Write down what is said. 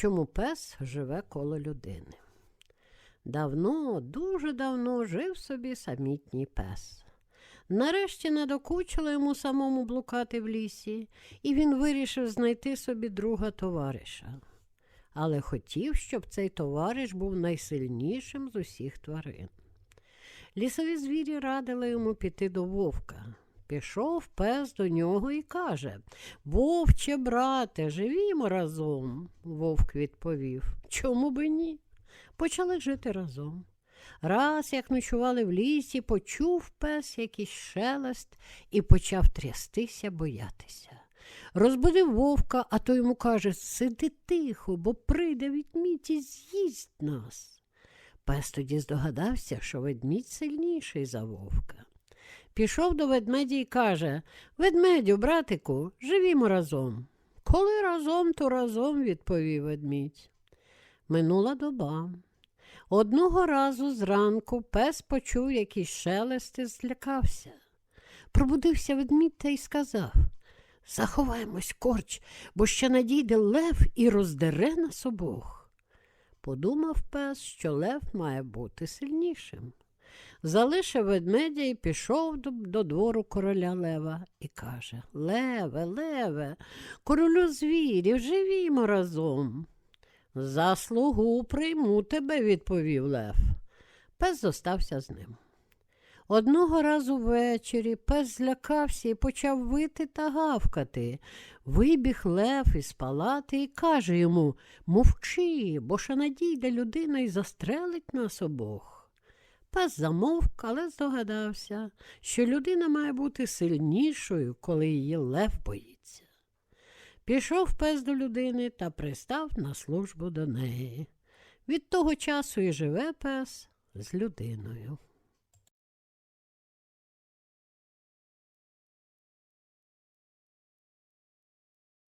чому пес живе коло людини. Давно, дуже давно жив собі самітній пес. Нарешті надокучило йому самому блукати в лісі, і він вирішив знайти собі друга товариша. Але хотів, щоб цей товариш був найсильнішим з усіх тварин. Лісові звірі радили йому піти до вовка. Пішов пес до нього і каже Вовче, брате, живімо разом. Вовк відповів Чому би ні? Почали жити разом. Раз, як ночували в лісі, почув пес якийсь шелест і почав трястися, боятися. Розбудив вовка, а той йому каже Сиди тихо, бо прийде відмідь і з'їсть нас. Пес тоді здогадався, що ведмідь сильніший за вовка. Пішов до ведмедя і каже Ведмедю, братику, живімо разом. Коли разом, то разом, відповів ведмідь. Минула доба. Одного разу зранку пес почув якісь шелести, злякався. Пробудився ведмідь та й сказав Заховаємось корч, бо ще надійде лев і роздере нас обох. Подумав пес, що лев має бути сильнішим. Залишив ведмедя і пішов до, двору короля Лева і каже Леве, леве, королю звірів, живімо разом. За слугу прийму тебе, відповів Лев. Пес зостався з ним. Одного разу ввечері пес злякався і почав вити та гавкати. Вибіг лев із палати і каже йому Мовчи, бо ще надійде людина і застрелить нас обох. Пес замовк, але здогадався, що людина має бути сильнішою, коли її лев боїться. Пішов пес до людини та пристав на службу до неї. Від того часу і живе пес з людиною.